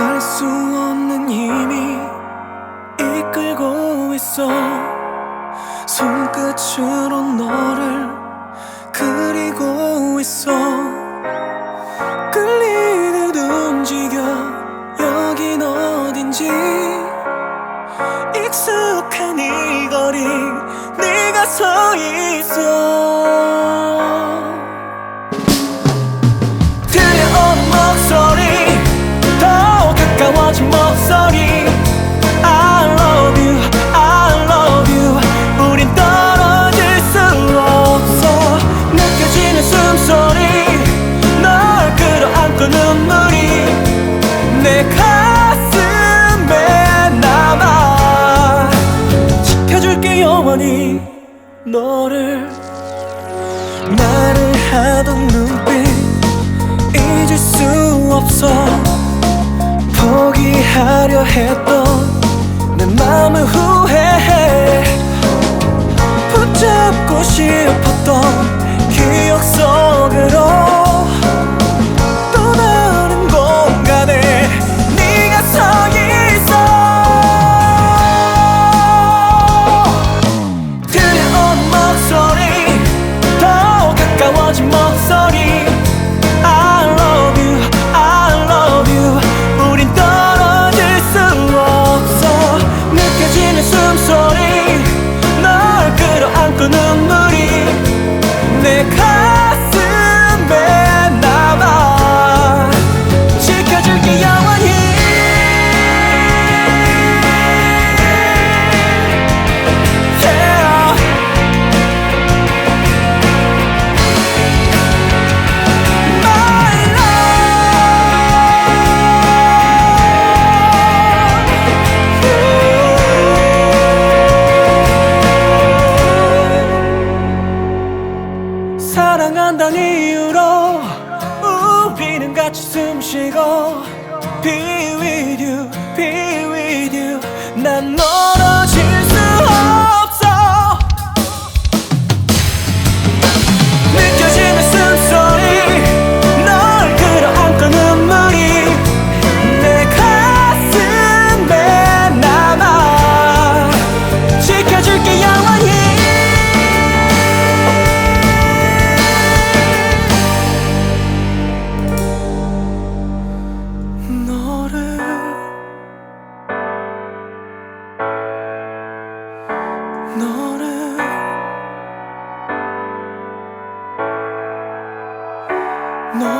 알 수 없는 힘이 이끌고 있어. 손끝으로 너를 그리고 있어. 끌리듯 움직여. 여긴 어딘지 익숙한 이 거리 네가 서 있어. 너를 나를 하던 눈빛 잊을 수 없어. 포기하려 했던 내 맘을 후 끌어안고 눈물이 내 가 사랑한다는 이유로 우리는 같이 숨 쉬고 No.